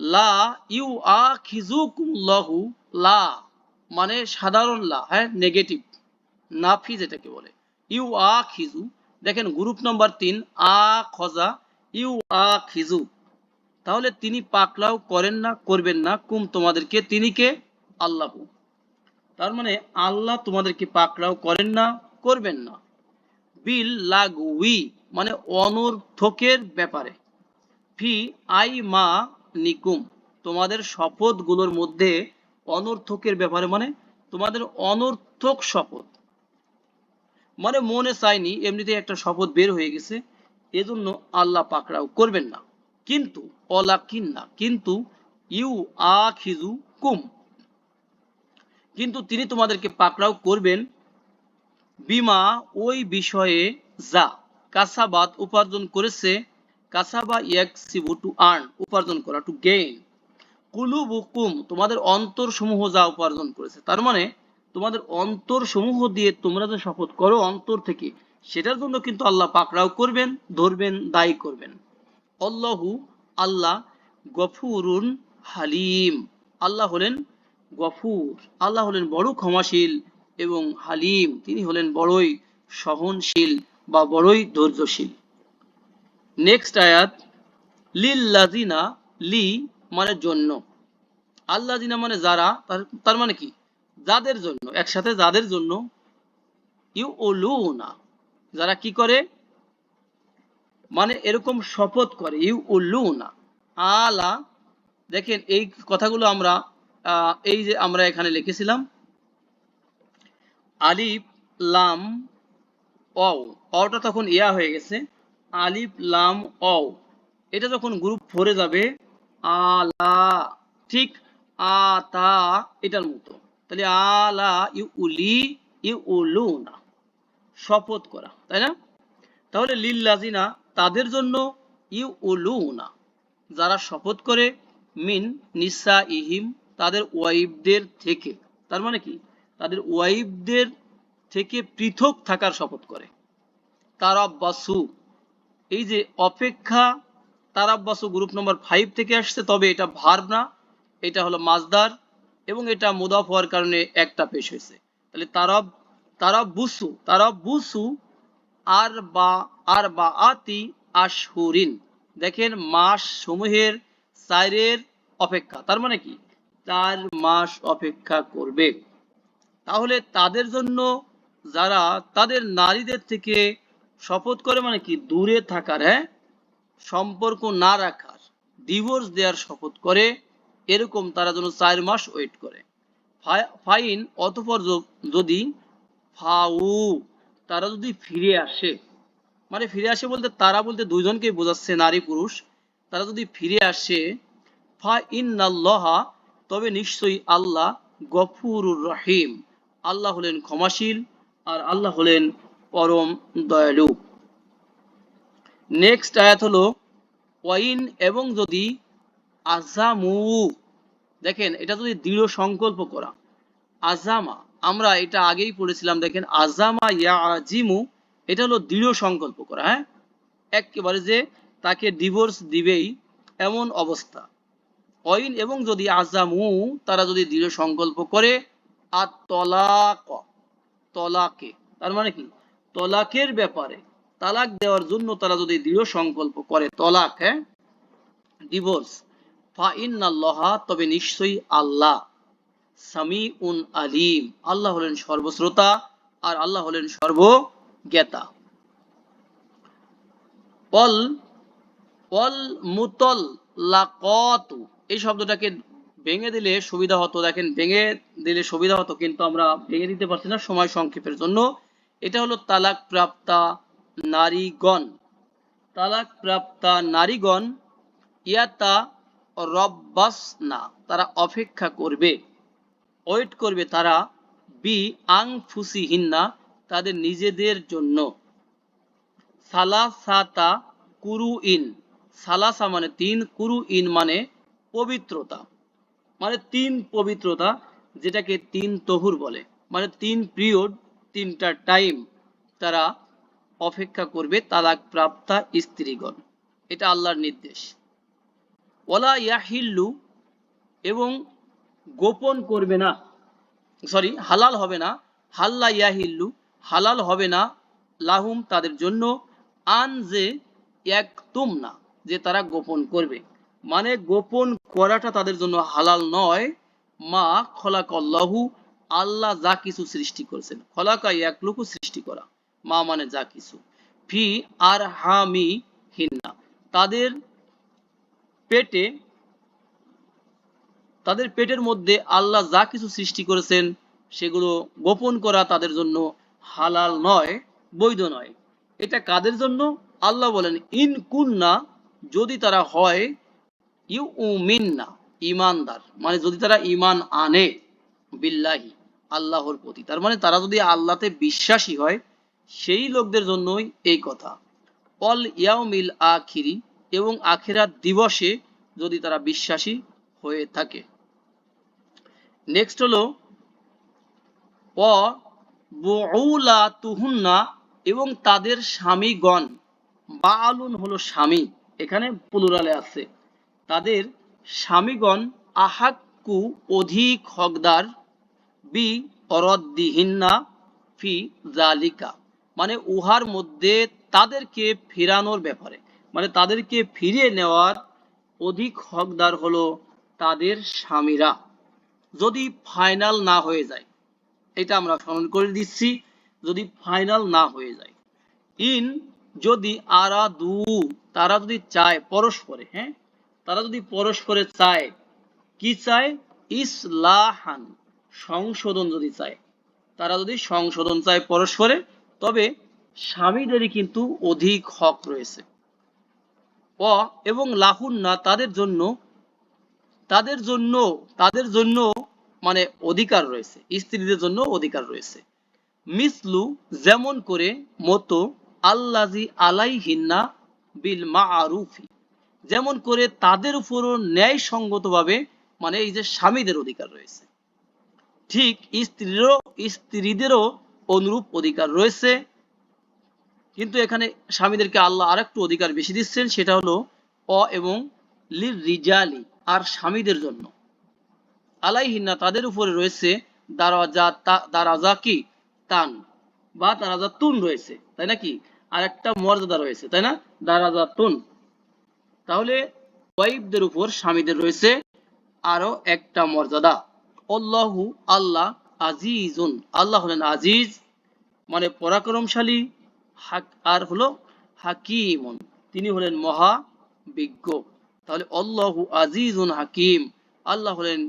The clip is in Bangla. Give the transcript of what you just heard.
লা ইউ আ খিজুকুল্লাহু লা মানে সাধারণ লা হ্যাঁ নেগেটিভ, নাফি যেটাকে বলে। ইউ আ খিজু দেখেন গ্রুপ নম্বর তিন, আ খজা ইউ আ খিজু তাহলে তিনি পাকলাও করেন না, করবেন না, কুম তোমাদেরকে, তিনি কে? আল্লাহ। তার মানে আল্লাহ তোমাদেরকে পাকড়াও করেন না, করবেন না। বিল লাগুই মানে অনর্থকের ব্যাপারে। ফি আই মা নিকুম। তোমাদের শপথগুলোর মধ্যে অনর্থকের ব্যাপারে মানে তোমাদের অনর্থক শপথ। মানে মনে চায়নি এমনিতে একটা শপথ বের হয়ে গেছে, এজন্য আল্লাহ পাকড়াও করবেন না। কিন্তু অলাকিন না কিন্তু ইউ আ খিজু কুম। কিন্তু তিনি তোমাদেরকে পাকড়াও করবেন বিমা ওই বিষয়ে যা কাসাবাত উপার্জন করেছে কাসাবা ইয়াকসিবু টু আর্ন উপার্জন করা টু গেইন কুলুবুকুম, তোমাদের অন্তর সমূহ যা উপার্জন করেছে। তার মানে তোমাদের অন্তর সমূহ দিয়ে তোমরা যে শপথ করো অন্তর থেকে, সেটার জন্য কিন্তু আল্লাহ পাকড়াও করবেন, ধরবেন, দায়ী করবেন। অল্লাহু আল্লাহ গফুরুন হালিম। আল্লাহ হলেন গফুর। আল্লাহ হলেন বড় ক্ষমাশীল এবং হালিম। তিনি হলেন বড়ই সহনশীল বা বড়ই ধৈর্যশীল। নেক্সট আয়াত লিল্লাযিনা লি মানে জন্য। আল্লাযিনা মানে যারা, তার মানে কি? যাদের জন্য, একসাথে যাদের জন্য ইউ না যারা কি করে? মানে এরকম শপথ করে ইউ না আলা, দেখেন এই কথাগুলো আমরা এই যে আমরা এখানে লিখেছিলাম, আলিফ, লাম অটা তখন ইয়া হয়ে গেছে। আলিফ, লাম, অও। এটা যখন গ্রুপ ফোরে যাবে আলা ঠিক আতা এটার মতো। তাহলে আলা ইউ উলি ইউ উলু না। শপথ করা, তাই না? তাহলে লিল্লাজিনা তাদের জন্য ইউ উলু না। যারা শপথ করে, মিন নিসা ইহিম, তাদের ওয়াইফদের থেকে। তার মানে কি? তাদের ওয়াইফদের থেকে পৃথক থাকার শপথ করে। তারাব্বাসু এই যে অপেক্ষা তারাব্বাসু গ্রুপ নম্বর ফাইভ থেকে আসছে, তবে এটা ভার্ব না, এটা হলো মাজদার এবং এটা মুদাফ হওয়ার কারণে একটা পেশ হয়েছে। তাহলে তারাব, তারাব্বুসু তারাব্বুসু আর বা আর বা আতি আশহুরিন। দেখেন মাস সমূহের সাইরের অপেক্ষা, তার মানে কি? চার মাস অপেক্ষা করবে। তাহলে তাদের জন্য যারা, তাদের নারীদের থেকে শপথ করে মানে কি? দূরে থাকার হ্যাঁ? সম্পর্ক না রাখার ডিভোর্স দেওয়ার শপথ করে, এরকম তারা যেন চার মাস ওয়েট করে। ফাইন অতপর যদি ফাউ, তারা যদি ফিরে আসে মানে ফিরে আসে বলতে তারা বলতে দুইজনকে বোঝাচ্ছে, নারী পুরুষ, তারা যদি ফিরে আসে, ফা ইন্নাল্লাহা, তবে নিশ্চয়ই আল্লাহ গফুরুর রহিম। আল্লাহ হলেন ক্ষমাশীল, আর আল্লাহ হলেন পরম দয়ালু। নেক্সট আয়াত হলো, ওয়াইন এবং যদি আজামু দেখেন, এটা যদি দৃঢ় সংকল্প করা আজামা আমরা এটা আগেই পড়েছিলাম, দেখেন আজামা ইয়া আজিমু এটা হলো দৃঢ় সংকল্প করা হ্যাঁ? একেবারে যে তাকে ডিভোর্স দিবেই এমন অবস্থা। অইন এবং যদি আজামু তারা যদি দৃঢ় সংকল্প করে আর তলাক তলাকে, তার মানে কি? তলাকের ব্যাপারে তালাক দেওয়ার জন্য তারা যদি দৃঢ় সংকল্প করে, তলাক হ্যাঁ? ডিভোর্স ফা তবে নিশ্চয়ই আল্লাহ সামি উন আলিম। আল্লাহ হলেন সর্বশ্রোতা আর আল্লাহ হলেন সর্বজ্ঞাতা। অল অল মুতল লাকতু এই শব্দটাকে ভেঙে দিলে সুবিধা হতো। দেখেন, ভেঙে দিলে সুবিধা হতো, কিন্তু আমরা ভেঙে দিতে পারছি না সময় সংক্ষেপের জন্য। এটা হলো তালাক প্রাপ্তা নারীগণ। তালাক প্রাপ্তা নারীগণ, ইয়াতা রব্বাস না তারা অপেক্ষা করবে। ওয়েট করবে তারা বি আং ফুসি হিন্না তাদের নিজেদের জন্য। সালাসাতা কুরু ইন সালাসা মানে তিন কুরু ইন মানে পবিত্রতা। মানে তিন পবিত্রতা, যেটাকে তিন তহুর বলে। মানে তিন পিরিয়ড, তিনটা টাইম তারা অপেক্ষা করবে তালাক প্রাপ্তা স্ত্রীগণ। এটা আল্লাহর নির্দেশ। ওলা ইয়াহিল্লু এবং গোপন করবে না। সরি, হালাল হবে না। হাল্লা ইয়াহিল্লু, হালাল হবে না লাহুম তাদের জন্য। আন যে একতুম না, যে তারা গোপন করবে। মানে গোপন করাটা তাদের জন্য হালাল নয়। মা খলাকল্লাহু, আল্লাহ যা কিছু সৃষ্টি করেছেন। খলাকা এক লুকু সৃষ্টি করা। মা মানে যা কিছু। ফি আর হামি হিন্না। তাদের পেটে, তাদের পেটের মধ্যে আল্লাহ যা কিছু সৃষ্টি করেছেন, সেগুলো গোপন করা তাদের জন্য হালাল নয়, বৈধ নয়। এটা কাদের জন্য? আল্লাহ বলেন, ইন কুন্না, যদি তারা হয়, ইউ উমিন্না ইমানদার মানে যদি তারা ইমান আনে, বিল্লাহি, আল্লাহর প্রতি। তার মানে তারা যদি আল্লাহতে বিশ্বাসী হয় সেই লোকদের জন্যই এই কথা। অল ইয়াউমিল আখিরি এবং আখিরাত দিবসে যদি তারা বিশ্বাসী হয়ে থাকে। নেক্সট হলো ও বুউলা তুহুন্না এবং তাদের স্বামীগণ। বালুন হলো স্বামী, এখানে পুলুরালে আছে। তাদের স্বামীগণ আহাক্কু অধিক হকদার, বি অরদ্দিহিন্না ফি জালিকা মানে উহার মধ্যে তাদেরকে ফেরানোর ব্যাপারে। মানে তাদেরকে ফিরিয়ে নেওয়ার অধিক হকদার হলো তাদের স্বামীরা। যদি ফাইনাল না হয়ে যায়, এটা আমরা স্মরণ করে দিচ্ছি, যদি ফাইনাল না হয়ে যায়। ইন যদি আরা দু তারা যদি চায় পরস্পরে হ্যাঁ? তারা যদি পরস্পরে চায়, কি চায়? ইসলাহান, সংশোধন যদি চায়। তারা যদি সংশোধন চায় পরস্পরে তবে স্বামীদেরই কিন্তু অধিক হক রয়েছে। অ এবং লাহুন্না তাদের জন্য তাদের জন্য তাদের জন্য মানে অধিকার রয়েছে, স্ত্রীদের জন্য অধিকার রয়েছে। মিসলু যেমন করে মতো আল্লাজি আলাইহিন্না বিল মাআরুফি যেমন করে তাদের উপরও ন্যায় সঙ্গতভাবে মানে এই যে স্বামীদের অধিকার রয়েছে। ঠিক স্ত্রীরও, স্ত্রীদেরও অনুরূপ অধিকার রয়েছে। কিন্তু এখানে স্বামীদেরকে আল্লাহ আরেকটু অধিকার বেশি দিচ্ছেন, সেটা হলো অ এবং লির রিজালি আর স্বামীদের জন্য। আলাইহিন্না তাদের উপরে রয়েছে দারাজা দারাজা কি তান বা দারাজা তুন রয়েছে, তাই নাকি আর একটা মর্যাদা রয়েছে, তাই না? দারাজা তুন তাহলে ওয়াইফদের উপর স্বামীদের রয়েছে আরও একটা মর্যাদা। অল্লাহু আল্লাহ আজিজুন। আল্লাহ হলেন আজিজ মানে পরাক্রমশালী আর হলো হাকিমন। তিনি হলেন মহা বিজ্ঞ তাহলে আল্লাহ আজিজুন হাকিম। আল্লাহ হলেন